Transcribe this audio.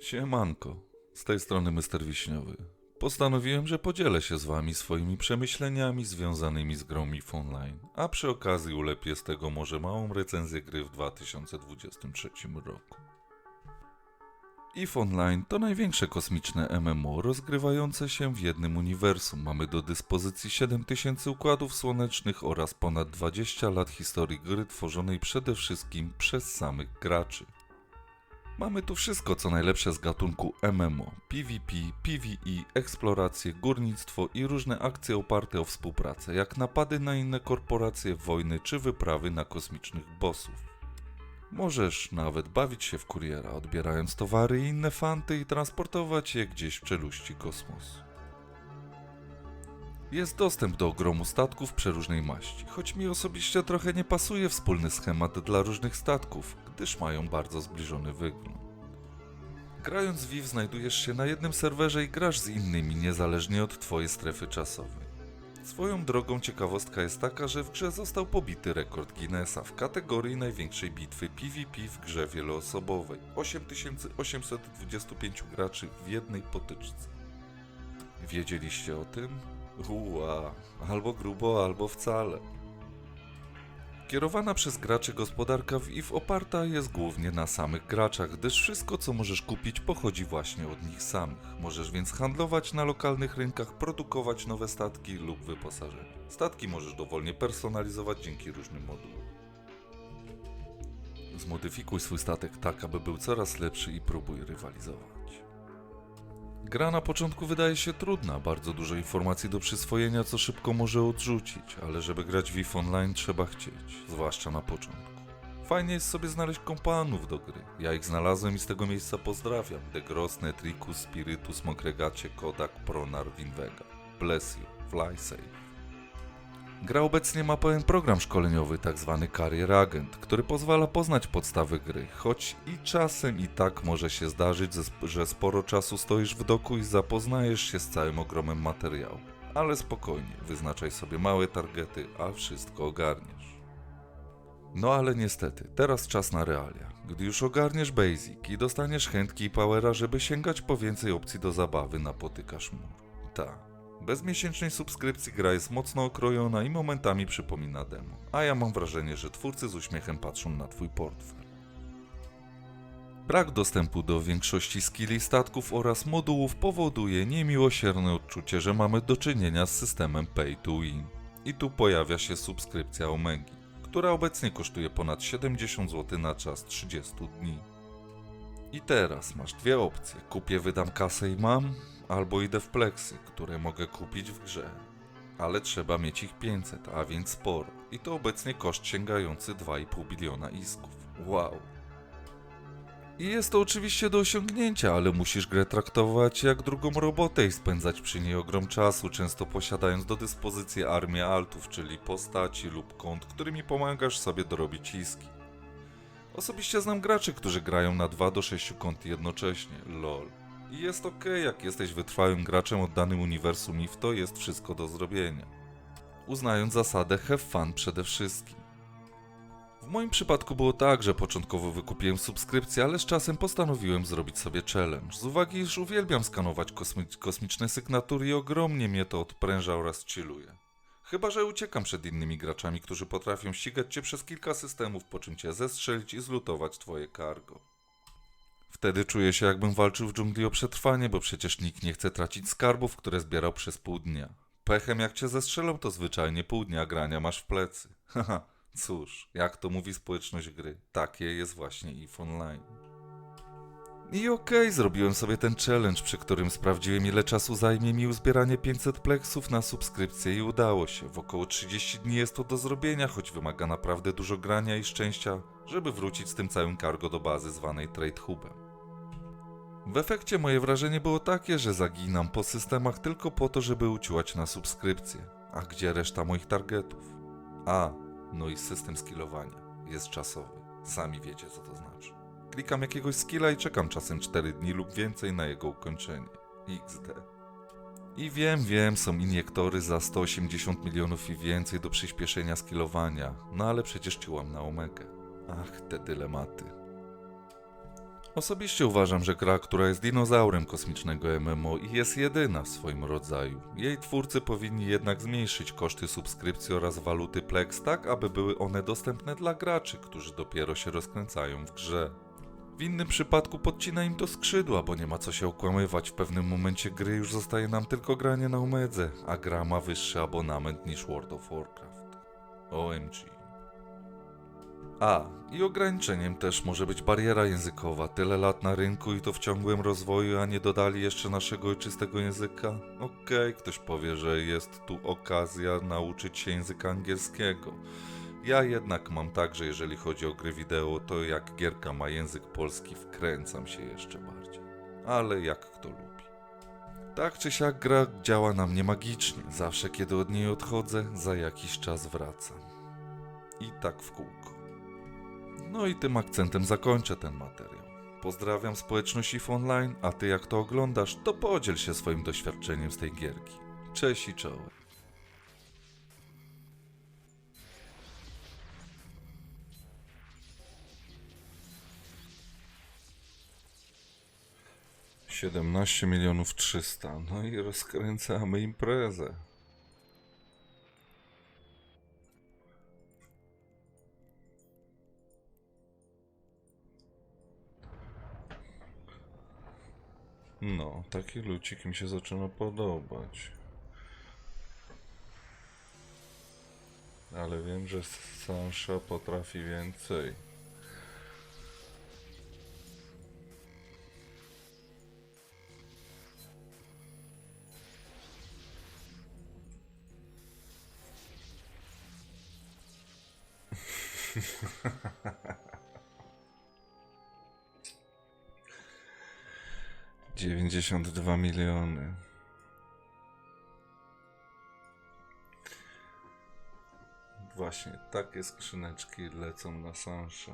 Siemanko, z tej strony Mr. Wiśniowy. Postanowiłem, że podzielę się z wami swoimi przemyśleniami związanymi z grą MIF Online, a przy okazji ulepię z tego może małą recenzję gry w 2023 roku. EVE Online to największe kosmiczne MMO rozgrywające się w jednym uniwersum. Mamy do dyspozycji 7000 układów słonecznych oraz ponad 20 lat historii gry tworzonej przede wszystkim przez samych graczy. Mamy tu wszystko co najlepsze z gatunku MMO, PvP, PvE, eksploracje, górnictwo i różne akcje oparte o współpracę, jak napady na inne korporacje, wojny czy wyprawy na kosmicznych bossów. Możesz nawet bawić się w kuriera, odbierając towary i inne fanty i transportować je gdzieś w czeluści kosmosu. Jest dostęp do ogromu statków przeróżnej maści, choć mi osobiście trochę nie pasuje wspólny schemat dla różnych statków, gdyż mają bardzo zbliżony wygląd. Grając WiW znajdujesz się na jednym serwerze i grasz z innymi niezależnie od twojej strefy czasowej. Swoją drogą ciekawostka jest taka, że w grze został pobity rekord Guinnessa w kategorii największej bitwy PvP w grze wieloosobowej. 8825 graczy w jednej potyczce. Wiedzieliście o tym? Ua, albo grubo, albo wcale. Kierowana przez graczy gospodarka w IF oparta jest głównie na samych graczach, gdyż wszystko co możesz kupić pochodzi właśnie od nich samych. Możesz więc handlować na lokalnych rynkach, produkować nowe statki lub wyposażenie. Statki możesz dowolnie personalizować dzięki różnym modułom. Zmodyfikuj swój statek tak, aby był coraz lepszy i próbuj rywalizować. Gra na początku wydaje się trudna, bardzo dużo informacji do przyswojenia, co szybko może odrzucić, ale żeby grać w WiF Online trzeba chcieć, zwłaszcza na początku. Fajnie jest sobie znaleźć kompanów do gry. Ja ich znalazłem i z tego miejsca pozdrawiam. Degros, Netricus, Spiritus, Mokregacie, Kodak, Pronar, Winvega. Bless you, fly safe. Gra obecnie ma pełen program szkoleniowy, tzw. Career Agent, który pozwala poznać podstawy gry, choć i czasem i tak może się zdarzyć, że sporo czasu stoisz w doku i zapoznajesz się z całym ogromem materiału. Ale spokojnie, wyznaczaj sobie małe targety, a wszystko ogarniesz. No ale niestety, teraz czas na realia. Gdy już ogarniesz basic i dostaniesz chętki i powera, żeby sięgać po więcej opcji do zabawy, napotykasz mur. Ta. Bez miesięcznej subskrypcji gra jest mocno okrojona i momentami przypomina demo. A ja mam wrażenie, że twórcy z uśmiechem patrzą na twój portfel. Brak dostępu do większości skilli statków oraz modułów powoduje niemiłosierne odczucie, że mamy do czynienia z systemem pay to win. I tu pojawia się subskrypcja Omegi, która obecnie kosztuje ponad 70 zł na czas 30 dni. I teraz masz dwie opcje. Kupię, wydam kasę i mam, albo idę w pleksy, które mogę kupić w grze. Ale trzeba mieć ich 500, a więc sporo. I to obecnie koszt sięgający 2,5 biliona isków. Wow. I jest to oczywiście do osiągnięcia, ale musisz grę traktować jak drugą robotę i spędzać przy niej ogrom czasu, często posiadając do dyspozycji armię altów, czyli postaci lub kont, którymi pomagasz sobie dorobić iski. Osobiście znam graczy, którzy grają na 2 do 6 kont jednocześnie, lol. I jest ok, jak jesteś wytrwałym graczem oddanym uniwersum i w to jest wszystko do zrobienia. Uznając zasadę have fun przede wszystkim. W moim przypadku było tak, że początkowo wykupiłem subskrypcję, ale z czasem postanowiłem zrobić sobie challenge. Z uwagi, iż uwielbiam skanować kosmi- kosmiczne sygnatury i ogromnie mnie to odpręża oraz chilluje. Chyba, że uciekam przed innymi graczami, którzy potrafią ścigać cię przez kilka systemów, po czym cię zestrzelić i zlutować twoje cargo. Wtedy czuję się jakbym walczył w dżungli o przetrwanie, bo przecież nikt nie chce tracić skarbów, które zbierał przez pół dnia. Pechem jak cię zestrzelą, to zwyczajnie pół dnia grania masz w plecy. Haha, cóż, jak to mówi społeczność gry, takie jest właśnie EVE Online. I okej, zrobiłem sobie ten challenge, przy którym sprawdziłem ile czasu zajmie mi uzbieranie 500 pleksów na subskrypcję i udało się. W około 30 dni jest to do zrobienia, choć wymaga naprawdę dużo grania i szczęścia, żeby wrócić z tym całym cargo do bazy zwanej Trade Hubem. W efekcie moje wrażenie było takie, że zaginam po systemach tylko po to, żeby uciłać na subskrypcję. A gdzie reszta moich targetów? A, no i system skillowania. Jest czasowy. Sami wiecie co to znaczy. Klikam jakiegoś skilla i czekam czasem 4 dni lub więcej na jego ukończenie. XD. I wiem, wiem, są iniektory za 180 milionów i więcej do przyspieszenia skillowania, no ale przecież ciułam na omegę. Ach, te dylematy. Osobiście uważam, że gra, która jest dinozaurem kosmicznego MMO i jest jedyna w swoim rodzaju. Jej twórcy powinni jednak zmniejszyć koszty subskrypcji oraz waluty Plex tak, aby były one dostępne dla graczy, którzy dopiero się rozkręcają w grze. W innym przypadku podcina im to skrzydła, bo nie ma co się okłamywać. W pewnym momencie gry już zostaje nam tylko granie na umedze, a gra ma wyższy abonament niż World of Warcraft. OMG. A, i ograniczeniem też może być bariera językowa. Tyle lat na rynku i to w ciągłym rozwoju, a nie dodali jeszcze naszego ojczystego języka? Okej, ktoś powie, że jest tu okazja nauczyć się języka angielskiego. Ja jednak mam tak, że jeżeli chodzi o gry wideo, to jak gierka ma język polski, wkręcam się jeszcze bardziej. Ale jak kto lubi. Tak czy siak gra działa na mnie magicznie. Zawsze kiedy od niej odchodzę, za jakiś czas wracam. I tak w kółko. No i tym akcentem zakończę ten materiał. Pozdrawiam społeczność IF Online, a ty jak to oglądasz, to podziel się swoim doświadczeniem z tej gierki. Cześć i czołem. Siedemnaście milionów trzysta. No i rozkręcamy imprezę. No, taki lucik mi się zaczyna podobać. Ale wiem, że Sansha potrafi więcej. Dziewięćdziesiąt dwa miliony. Właśnie takie skrzyneczki lecą na Sansha.